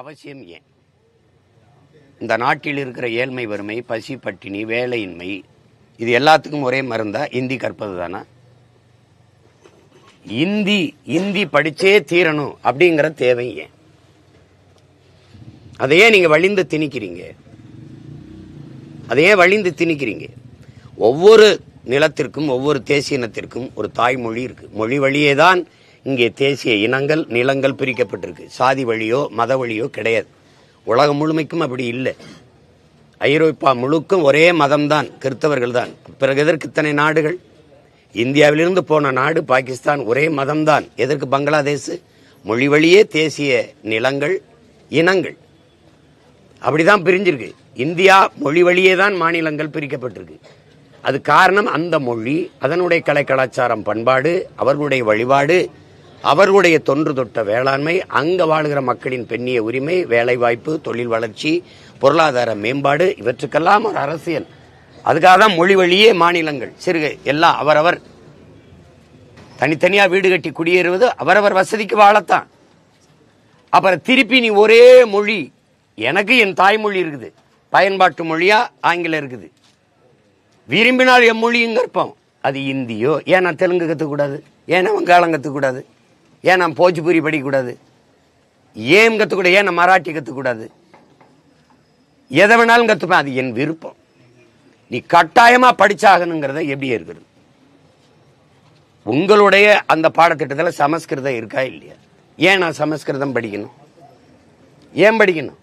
அவசியம் ஏன்? இந்த நாட்டில் இருக்கிற ஏழ்மை வறுமை பசி பட்டினி வேலையின்மை இது எல்லாத்துக்கும் ஒரே மருந்தா இந்தி கற்பது தானா? இந்தி இந்தி படிச்சே தீரணும் அப்படிங்கிற தேவை ஏன்? அதையே நீங்க வழிந்து திணிக்கிறீங்க? அதையே வழிந்து திணிக்கிறீங்க? ஒவ்வொரு நிலத்திற்கும் ஒவ்வொரு தேசிய இனத்திற்கும் ஒரு தாய்மொழி இருக்கு. மொழி வழியே தான் இங்கே தேசிய இனங்கள் நிலங்கள் பிரிக்கப்பட்டிருக்கு. சாதி வழியோ மத வழியோ கிடையாது. உலகம் முழுமைக்கும் அப்படி இல்லை. ஐரோப்பா முழுக்கும் ஒரே மதம்தான் கிறிஸ்தவர்கள் தான் பிறகு எதற்கு இத்தனை நாடுகள்? இந்தியாவிலிருந்து போன நாடு பாகிஸ்தான் ஒரே மதம்தான். எதற்கு பங்களாதேஷ்? மொழி வழியே தேசிய நிலங்கள் இனங்கள். அப்படிதான் பிரிஞ்சிருக்கு. இந்தியா மொழி வழியே தான் மாநிலங்கள் பிரிக்கப்பட்டிருக்கு. அது காரணம் அந்த மொழி அதனுடைய கலை கலாச்சாரம் பண்பாடு அவர்களுடைய வழிபாடு அவர்களுடைய தொன்று தொட்ட வேளாண்மை அங்க வாழ்கிற மக்களின் பெண்ணிய உரிமை வேலைவாய்ப்பு தொழில் வளர்ச்சி பொருளாதார மேம்பாடு இவற்றுக்கெல்லாம் ஒரு அரசியல். அதுக்காக தான் மொழி வழியே மாநிலங்கள். சிறுக எல்லாம் அவரவர். தனித்தனியாக வீடு கட்டி குடியேறுவது அவரவர் வசதிக்கு வாழத்தான். அப்புறம் திருப்பி நீ ஒரே மொழி. எனக்கு என் தாய்மொழி இருக்குது. பயன்பாட்டு மொழியா ஆங்கிலம் இருக்குது. விரும்பினால் எம்மொழியும் கற்போம். அது இந்தியோ? ஏன் நான் தெலுங்கு கற்றுக்கூடாது ஏன் வங்காளம் கற்றுக்கூடாது ஏன் நான் போஜ்புரி படிக்கக்கூடாது? ஏன் கற்றுக்கூடாது ஏன் நான் மராட்டி கற்றுக்கூடாது எதை வேணாலும் கற்றுப்பேன் அது என் விருப்பம். நீ கட்டாயமாக படிச்சாகணுங்கிறத எப்படி இருக்கிறது உங்களுடைய அந்த பாடத்திட்டத்தில் சமஸ்கிருதம் இருக்கா இல்லையா? ஏன் நான் சமஸ்கிருதம் படிக்கணும்? ஏன் படிக்கணும்?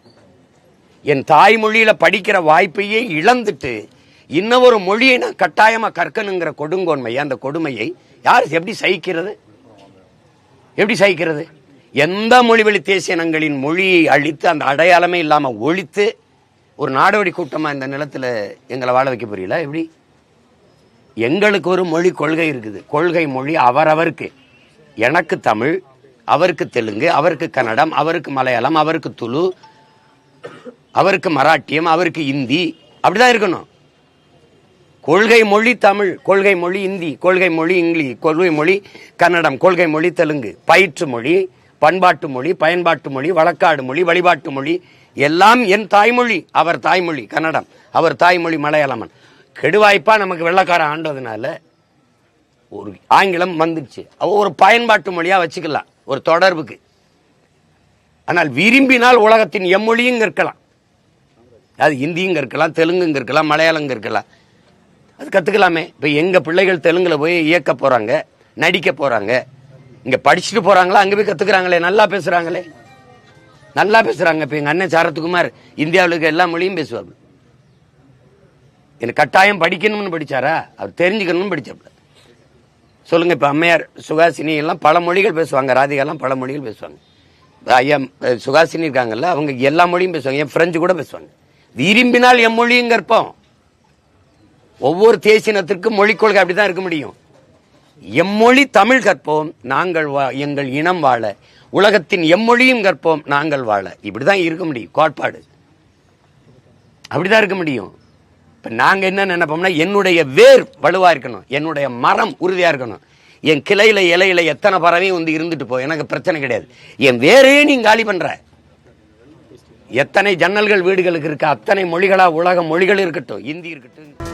என் தாய்மொழியில் படிக்கிற வாய்ப்பையே இழந்துட்டு இன்னொரு மொழியை நான் கட்டாயமாக கற்கணுங்கிற கொடுங்கோன்மை அந்த கொடுமையை யார் எப்படி சகிக்கிறது? எப்படி சகிக்கிறது எந்த மொழிவழி தேசியனங்களின் மொழியை அழித்து அந்த அடையாளமே இல்லாமல் ஒழித்து ஒரு நாடோடி கூட்டமாக இந்த நிலத்தில் எங்களை வாழ வைக்க புரியல எப்படி? எங்களுக்கு ஒரு மொழி கொள்கை இருக்குது. கொள்கை மொழி அவரவருக்கு. எனக்கு தமிழ் அவருக்கு தெலுங்கு அவருக்கு கன்னடம் அவருக்கு மலையாளம் அவருக்கு துளு அவருக்கு மராட்டியம் அவருக்கு இந்தி. அப்படிதான் இருக்கணும். கொள்கை மொழி தமிழ் கொள்கை மொழி இந்தி கொள்கை மொழி இங்கிலீஷ் கொள்கை மொழி கன்னடம் கொள்கை மொழி தெலுங்கு. பயிற்று மொழி பண்பாட்டு மொழி பயன்பாட்டு மொழி வழக்காடு மொழி வழிபாட்டு மொழி எல்லாம் என் தாய்மொழி. அவர் தாய்மொழி கன்னடம். அவர் தாய்மொழி மலையாளமன். கெடுவாய்ப்பா நமக்கு வெள்ளக்காரன் ஆண்டதுனால ஒரு ஆங்கிலம் வந்துடுச்சு. ஒரு பயன்பாட்டு மொழியா வச்சுக்கலாம் ஒரு தொடர்புக்கு. ஆனால் விரும்பினால் உலகத்தின் எம்மொழியும் இருக்கலாம். அது இந்தியும் இருக்கலாம் தெலுங்குங்க இருக்கலாம் மலையாளங்க இருக்கலாம். அது கத்துக்கலாமே. இப்போ எங்க பிள்ளைகள் தெலுங்குல போய் இயக்க போறாங்க நடிக்க போறாங்க இங்க படிச்சுட்டு போறாங்களா அங்க போய் கத்துக்கிறாங்களே நல்லா பேசுறாங்களே. நல்லா பேசுறாங்க. இப்ப எங்க அண்ணன் சாரத்குமார் இந்தியாவில் இருக்க எல்லா மொழியும் பேசுவாங்க எனக்கு கட்டாயம் படிக்கணும்னு படிச்சாரா? அவர் தெரிஞ்சுக்கணும்னு படிச்சாப்ல. சொல்லுங்க இப்ப அம்மையார் சுகாசினி எல்லாம் பல மொழிகள் பேசுவாங்க. ராதிகாலாம் பல மொழிகள் பேசுவாங்க. ஐயா சுகாசினி இருக்காங்கல்ல அவங்க எல்லா மொழியும் பேசுவாங்க. என் பிரெஞ்சு கூட பேசுவாங்க. விரும்பினால் எம் மொழியும் கற்போம். ஒவ்வொரு தேசினத்திற்கும் மொழிக் கொள்கை அப்படிதான் இருக்க முடியும். எம்மொழி தமிழ் கற்போம் நாங்கள் வா- எங்கள் இனம் வாழ. உலகத்தின் எம்மொழியும் கற்போம் நாங்கள் வாழ. இப்படிதான் இருக்க முடியும் கோட்பாடு. அப்படிதான் இருக்க முடியும். இப்ப நாங்க என்ன நினைப்போம்னா என்னுடைய வேர் வலுவா இருக்கணும் என்னுடைய மரம் உறுதியா இருக்கணும். என் கிளையில இலையில எத்தனை பறவையும் வந்து இருந்துட்டு போ எனக்கு பிரச்சனை கிடையாது. என் வேரே நீ காலி பண்ற. எத்தனை ஜன்னல்கள் வீடுகளுக்கு இருக்கு அத்தனை மொழிகளா உலக மொழிகள் இருக்கட்டும் இந்தி இருக்கட்டும்.